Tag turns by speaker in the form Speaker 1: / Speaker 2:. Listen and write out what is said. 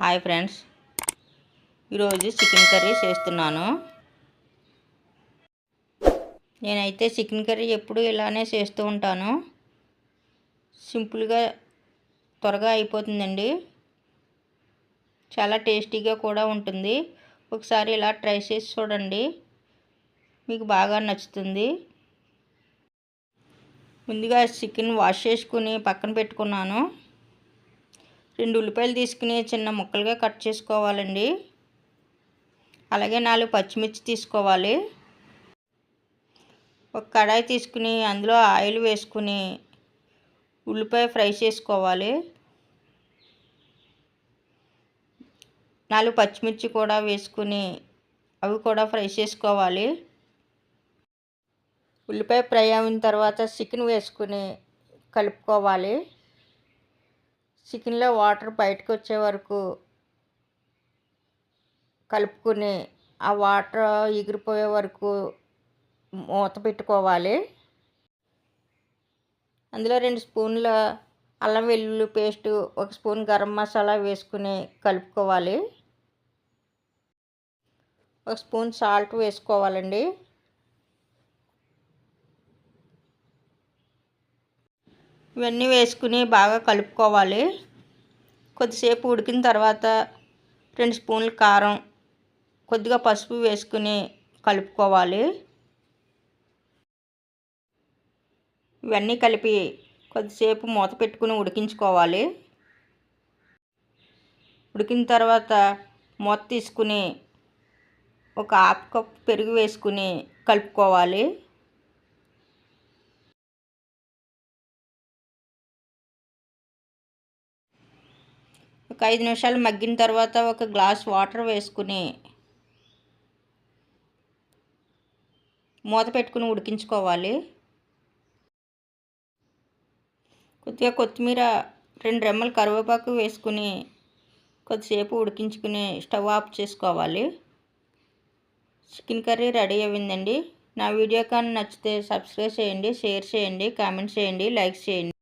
Speaker 1: Hi friends. ఈరోజు chicken curry చేస్తున్నాను. నేనైతే చికెన్ కర్రీ ఎప్పుడు ఇలానే చేస్తూ ఉంటాను. సింపుల్గా త్వరగా అయిపోతుందండి. చాలా టేస్టీగా కూడా ఉంటుంది. ఒకసారి ఇలా ట్రై చేసి చూడండి. మీకు బాగా నచ్చుతుంది. ముందుగా చికెన్ వాష్ చేసుకుని పక్కన పెట్టుకున్నాను. రెండు ఉల్లిపాయలు తీసుకుని చిన్న ముక్కలుగా కట్ చేసుకోవాలండి. అలాగే నాలుగు పచ్చిమిర్చి తీసుకోవాలి. ఒక కడాయి తీసుకుని అందులో ఆయిల్ వేసుకుని ఉల్లిపాయ ఫ్రై చేసుకోవాలి. నాలుగు పచ్చిమిర్చి కూడా వేసుకుని అవి కూడా ఫ్రై చేసుకోవాలి. ఉల్లిపాయ ఫ్రై అయిన తర్వాత చికెన్ వేసుకుని కలుపుకోవాలి. చికెన్లో వాటర్ బయటకు వచ్చే వరకు కలుపుకుని ఆ వాటర్ ఎగిరిపోయే వరకు మూత పెట్టుకోవాలి. అందులో రెండు స్పూన్ల అల్లం వెల్లుల్లి పేస్టు ఒక స్పూన్ గరం మసాలా వేసుకుని కలుపుకోవాలి. ఒక స్పూన్ సాల్ట్ వేసుకోవాలండి. ఇవన్నీ వేసుకుని బాగా కలుపుకోవాలి. కొద్దిసేపు ఉడికిన తర్వాత రెండు స్పూన్లు కారం కొద్దిగా పసుపు వేసుకుని కలుపుకోవాలి. ఇవన్నీ కలిపి కొద్దిసేపు మూత పెట్టుకుని ఉడికించుకోవాలి. ఉడికిన తర్వాత మూత తీసుకుని ఒక హాఫ్ కప్ పెరుగు వేసుకుని కలుపుకోవాలి. ఒక ఐదు నిమిషాలు మగ్గిన తర్వాత ఒక గ్లాస్ వాటర్ వేసుకుని మూత పెట్టుకుని ఉడికించుకోవాలి. కొద్దిగా కొత్తిమీర రెండు రెమ్మలు కరివేపాకు వేసుకుని కొద్దిసేపు ఉడికించుకుని స్టవ్ ఆఫ్ చేసుకోవాలి. చికెన్ కర్రీ రెడీ అయిందండి నా వీడియో కానీ నచ్చితే సబ్స్క్రైబ్ చేయండి షేర్ చేయండి కామెంట్ చేయండి లైక్ చేయండి.